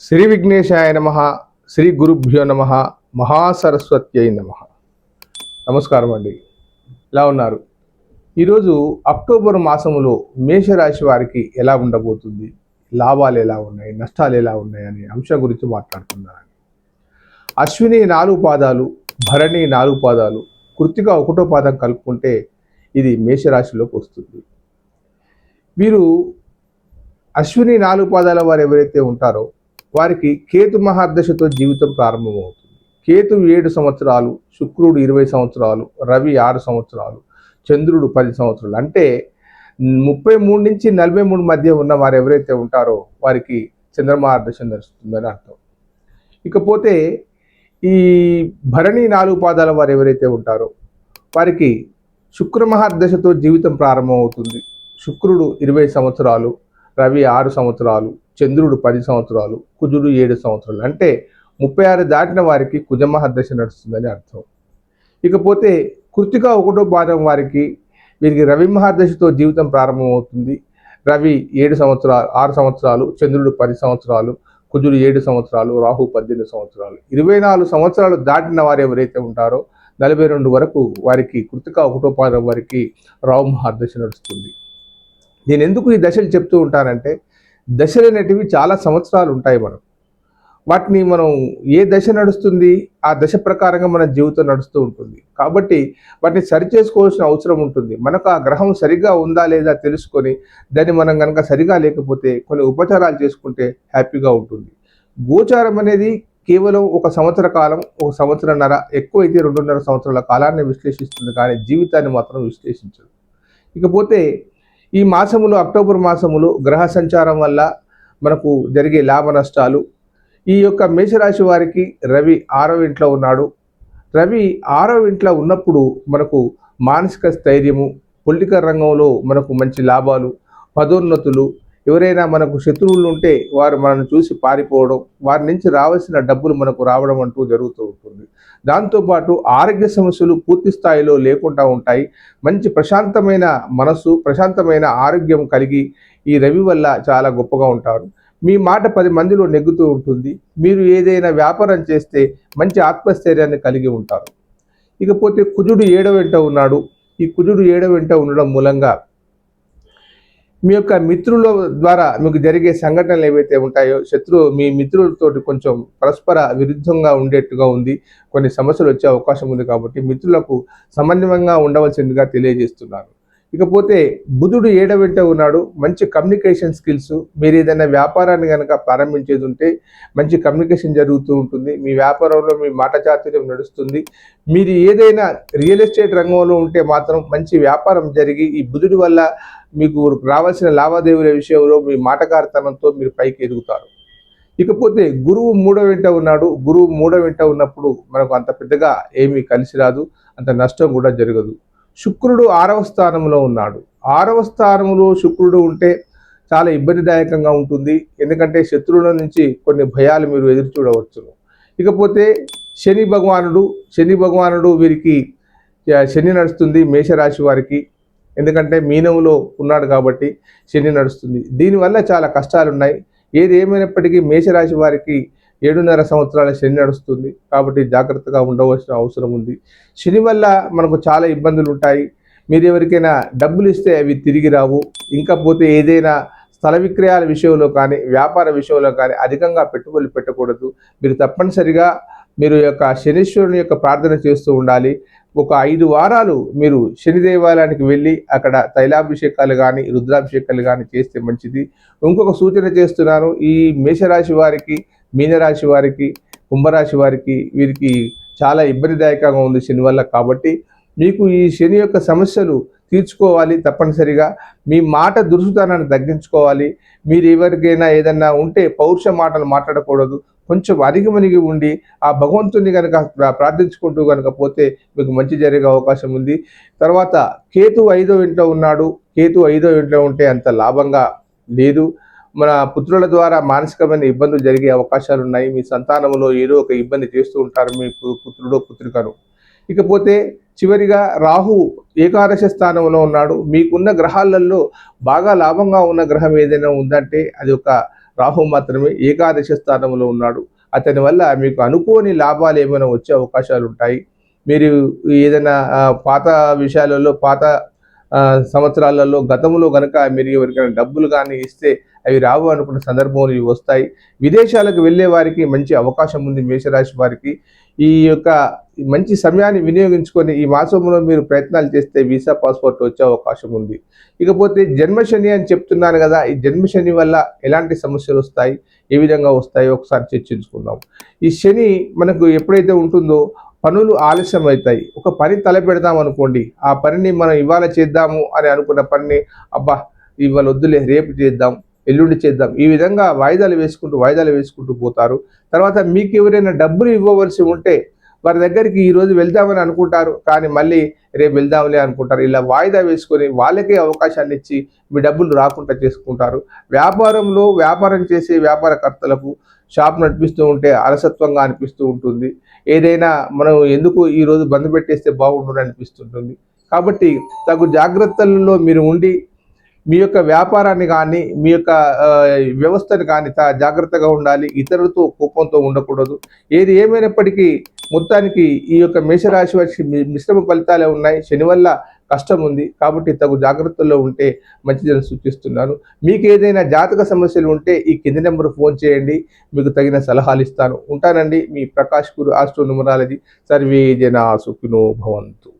శ్రీ విఘ్నేశాయ నమ శ్రీ గురుభ్యో నమ మహాసరస్వత్యై నమ. నమస్కారం అండి. ఎలా ఉన్నారు? ఈరోజు అక్టోబర్ మాసములో మేషరాశి వారికి ఎలా ఉండబోతుంది? లాభాలు ఎలా ఉన్నాయి? నష్టాలు ఎలా ఉన్నాయి? అనే అంశం గురించి మాట్లాడుతున్నాను అశ్విని నాలుగు పాదాలు భరణి నాలుగు పాదాలు కృతిక ఒకటో పాదం కలుపుకుంటే ఇది మేషరాశిలోకి వస్తుంది. వీరు అశ్విని నాలుగు పాదాల వారు ఎవరైతే ఉంటారో వారికి కేతు మహాదశతో జీవితం ప్రారంభమవుతుంది. కేతు ఏడు సంవత్సరాలు శుక్రుడు ఇరవై సంవత్సరాలు రవి ఆరు సంవత్సరాలు చంద్రుడు పది సంవత్సరాలు. అంటే ముప్పై మూడు నుంచి నలభై మూడు మధ్య ఉన్న వారు ఎవరైతే ఉంటారో వారికి చంద్రమహాదశ నడుస్తుందని అర్థం. ఇకపోతే ఈ భరణి నాలుగు పాదాల వారు ఎవరైతే ఉంటారో వారికి శుక్ర మహాదశతో జీవితం ప్రారంభమవుతుంది. శుక్రుడు ఇరవై సంవత్సరాలు రవి ఆరు సంవత్సరాలు చంద్రుడు పది సంవత్సరాలు కుజుడు ఏడు సంవత్సరాలు. అంటే ముప్పై ఆరు దాటిన వారికి కుజమహర్దశ నడుస్తుందని అర్థం. ఇకపోతే కృతిక ఒకటో పాదం వారికి వీరికి రవి మహర్దశతో జీవితం ప్రారంభమవుతుంది. రవి ఏడు సంవత్సరాలు ఆరు సంవత్సరాలు చంద్రుడు పది సంవత్సరాలు కుజుడు ఏడు సంవత్సరాలు రాహు పద్దెనిమిది సంవత్సరాలు. ఇరవై నాలుగు సంవత్సరాలు దాటిన వారు ఎవరైతే ఉంటారో నలభై రెండు వరకు వారికి కృతిక ఒకటో పాదం వారికి రావు మహర్దశ నడుస్తుంది. నేను ఎందుకు ఈ దశలు చెప్తూ ఉంటానంటే దశలు అనేటివి చాలా సంవత్సరాలు ఉంటాయి మనం. వాటిని మనం ఏ దశ నడుస్తుంది ఆ దశ ప్రకారంగా మన జీవితం నడుస్తూ ఉంటుంది. కాబట్టి వాటిని సరి చేసుకోవాల్సిన అవసరం ఉంటుంది. మనకు ఆ గ్రహం సరిగా ఉందా లేదా తెలుసుకొని దాన్ని మనం కనుక సరిగా లేకపోతే కొన్ని ఉపచారాలు చేసుకుంటే హ్యాపీగా ఉంటుంది. గోచారం అనేది కేవలం ఒక సంవత్సర కాలం ఒక సంవత్సరన్నర ఎక్కువైతే రెండున్నర సంవత్సరాల కాలాన్ని విశ్లేషిస్తుంది. కానీ జీవితాన్ని మాత్రం విశ్లేషించదు. ఇకపోతే ఈ మాసములు అక్టోబర్ మాసములు గ్రహ సంచారం వల్ల మనకు జరిగే లాభ నష్టాలు. ఈ యొక్క మేషరాశి వారికి రవి ఆరవ ఇంట్లో ఉన్నాడు. రవి ఆరవ ఇంట్లో ఉన్నప్పుడు మనకు మానసిక స్థైర్యము పొలిటికల్ రంగంలో మనకు మంచి లాభాలు పదోన్నతులు ఎవరైనా మనకు శత్రువులు ఉంటే వారు మనల్ని చూసి పారిపోవడం వారి నుంచి రావాల్సిన డబ్బులు మనకు రావడం అంటూ జరుగుతూ ఉంటుంది. దాంతోపాటు ఆరోగ్య సమస్యలు పూర్తి స్థాయిలో లేకుండా ఉంటాయి. మంచి ప్రశాంతమైన మనసు ప్రశాంతమైన ఆరోగ్యం కలిగి ఈ రవి వల్ల చాలా గొప్పగా ఉంటారు. మీ మాట పది మందిలో నెగ్గుతూ ఉంటుంది. మీరు ఏదైనా వ్యాపారం చేస్తే మంచి ఆత్మస్థైర్యాన్ని కలిగి ఉంటారు. ఇకపోతే కుజుడు ఏడవ వెంట ఉన్నాడు. ఈ కుజుడు ఏడవ వెంట ఉండడం మూలంగా మీ యొక్క మిత్రుల ద్వారా మీకు జరిగే సంఘటనలు ఏవైతే ఉంటాయో శత్రు మీ మిత్రులతోటి కొంచెం పరస్పర విరుద్ధంగా ఉండేట్టుగా ఉంది. కొన్ని సమస్యలు వచ్చే అవకాశం ఉంది కాబట్టి మిత్రులకు సమన్వయంగా ఉండవలసిందిగా తెలియజేస్తున్నాను. ఇకపోతే బుధుడు ఏడవెంట ఉన్నాడు? మంచి కమ్యూనికేషన్ స్కిల్స్ మీరు ఏదైనా వ్యాపారాన్ని కనుక ప్రారంభించేది ఉంటే మంచి కమ్యూనికేషన్ జరుగుతూ ఉంటుంది. మీ వ్యాపారంలో మీ మాట చాతుర్యం నడుస్తుంది. మీరు ఏదైనా రియల్ ఎస్టేట్ రంగంలో ఉంటే మాత్రం మంచి వ్యాపారం జరిగి ఈ బుధుడి వల్ల మీకు రావాల్సిన లావాదేవీల విషయంలో మీ మాటకారితనంతో మీరు పైకి ఎదుగుతారు. ఇకపోతే గురువు మూడో వెంట ఉన్నాడు. గురువు మూడో వెంట ఉన్నప్పుడు మనకు అంత పెద్దగా ఏమీ కలిసి రాదు. అంత నష్టం కూడా జరగదు. శుక్రుడు ఆరవ స్థానంలో ఉన్నాడు. ఆరవ స్థానంలో శుక్రుడు ఉంటే చాలా ఇబ్బందిదాయకంగా ఉంటుంది. ఎందుకంటే శత్రువుల నుంచి కొన్ని భయాలు మీరు ఎదురు చూడవచ్చును ఇకపోతే శని భగవానుడు శని భగవానుడు వీరికి శని నడుస్తుంది మేషరాశి వారికి. ఎందుకంటే మీనములో ఉన్నాడు కాబట్టి శని నడుస్తుంది. దీనివల్ల చాలా కష్టాలు ఉన్నాయి ఏది ఏమైనప్పటికీ మేషరాశి వారికి ఏడున్నర సంవత్సరాల శని నడుస్తుంది. కాబట్టి జాగ్రత్తగా ఉండవలసిన అవసరం ఉంది. శని వల్ల మనకు చాలా ఇబ్బందులు ఉంటాయి. మీరు ఎవరికైనా డబ్బులు ఇస్తే అవి తిరిగి రావు. ఇంకా పోతే ఏదైనా స్థల విక్రయాల విషయంలో కానీ వ్యాపార విషయంలో కానీ అధికంగా పెట్టుబడులు పెట్టకూడదు. మీరు తప్పనిసరిగా మీరు యొక్క శనీశ్వరుని యొక్క ప్రార్థన చేస్తూ ఉండాలి. ఒక ఐదు వారాలు మీరు శని దేవాలయానికి వెళ్ళి అక్కడ తైలాభిషేకాలు కానీ రుద్రాభిషేకాలు కానీ చేస్తే మంచిది. ఇంకొక సూచన చేస్తున్నాను ఈ మేషరాశి వారికి మీనరాశి వారికి కుంభరాశి వారికి వీరికి చాలా ఇబ్బందిదాయకంగా ఉంది శని వల్ల కాబట్టి మీకు ఈ శని యొక్క సమస్యలు తీర్చుకోవాలి తప్పనిసరిగా. మీ మాట దురుసుతనాన్ని తగ్గించుకోవాలి. మీరు ఎవరికైనా ఏదన్నా ఉంటే పౌరుష మాటలు మాట్లాడకూడదు. కొంచెం అరిగిమనిగి ఉండి ఆ భగవంతుని కనుక ప్రార్థించుకుంటూ కనుక పోతే మీకు మంచి జరిగే అవకాశం ఉంది. తర్వాత కేతు ఐదో ఇంట్లో ఉన్నాడు. కేతు ఐదో ఇంట్లో ఉంటే అంత లాభంగా లేదు. మన పుత్రుల ద్వారా మానసికమైన ఇబ్బందులు జరిగే అవకాశాలు ఉన్నాయి మీ సంతానంలో ఏదో ఒక ఇబ్బంది చేస్తూ ఉంటారు మీ పు- పుత్రుడో పుత్రికను. ఇకపోతే చివరిగా రాహు ఏకాదశ స్థానంలో ఉన్నాడు. మీకున్న గ్రహాలలో బాగా లాభంగా ఉన్న గ్రహం ఏదైనా ఉందంటే అది ఒక రాహు మాత్రమే ఏకాదశ స్థానంలో ఉన్నాడు. అతని వల్ల మీకు అనుకోని లాభాలు ఏమైనా వచ్చే అవకాశాలు ఉంటాయి. మీరు ఏదైనా పాత విషయాలలో పాత సంవత్సరాలలో గతంలో కనుక మీరు ఎవరికైనా డబ్బులు కానీ ఇస్తే అవి రావు అనుకున్న సందర్భంలో ఇవి వస్తాయి. విదేశాలకు వెళ్ళే వారికి మంచి అవకాశం ఉంది మేషరాశి వారికి. ఈ యొక్క మంచి సమయాన్ని వినియోగించుకొని ఈ మాసంలో మీరు ప్రయత్నాలు చేస్తే వీసా పాస్పోర్ట్ వచ్చే అవకాశం ఉంది. ఇకపోతే జన్మశని అని చెప్తున్నాను కదా ఈ జన్మశని వల్ల ఎలాంటి సమస్యలు వస్తాయి? ఏ విధంగా వస్తాయి ఒకసారి చర్చించుకుందాం. ఈ శని మనకు ఎప్పుడైతే ఉంటుందో పనులు ఆలస్యం అవుతాయి ఒక పని తలపెడదాం అనుకోండి. ఆ పనిని మనం ఇవాళ చేద్దాము అని అనుకున్న పనిని అబ్బా ఇవాళ వద్దులే రేపు చేద్దాం. ఎల్లుండి చేద్దాం. ఈ విధంగా వాయిదాలు వేసుకుంటూ వాయిదాలు వేసుకుంటూ పోతారు. తర్వాత మీకు ఎవరైనా డబ్బులు ఇవ్వవలసి ఉంటే వారి దగ్గరికి ఈరోజు వెళ్దామని అనుకుంటారు కానీ మళ్ళీ రేపు వెళ్దాంలే అనుకుంటారు. ఇలా వాయిదా వేసుకొని వాళ్ళకే అవకాశాన్ని ఇచ్చి మీ డబ్బులు రాకుండా చేసుకుంటారు. వ్యాపారంలో వ్యాపారం చేసే వ్యాపారకర్తలకు షాప్ నడిపిస్తూ ఉంటే అలసత్వంగా అనిపిస్తూ ఉంటుంది. ఏదైనా మనం ఎందుకు ఈ రోజు బంద్ పెట్టేస్తే బాగుండు అనిపిస్తుంటుంది. కాబట్టి తగు జాగ్రత్తలలో మీరు ఉండి మీ యొక్క వ్యాపారాన్ని కానీ మీ యొక్క వ్యవస్థను కానీ తా జాగ్రత్తగా ఉండాలి. ఇతరులతో కోపంతో ఉండకూడదు. ఏది ఏమైనప్పటికీ మొత్తానికి ఈ యొక్క మేషరాశి వచ్చి మిశ్రమ ఫలితాలే ఉన్నాయి. శని వల్ల కష్టం ఉంది. కాబట్టి తగు జాగ్రత్తల్లో ఉంటే మంచిదని సూచిస్తున్నాను మీకు ఏదైనా జాతక సమస్యలు ఉంటే ఈ కింది నెంబర్ ఫోన్ చేయండి. మీకు తగిన సలహాలు ఇస్తాను. ఉంటానండి మీ ప్రకాష్ గురు ఆస్ట్రో న్యూమరాలజీ. సర్వే జనా సుఖినో భవంతు.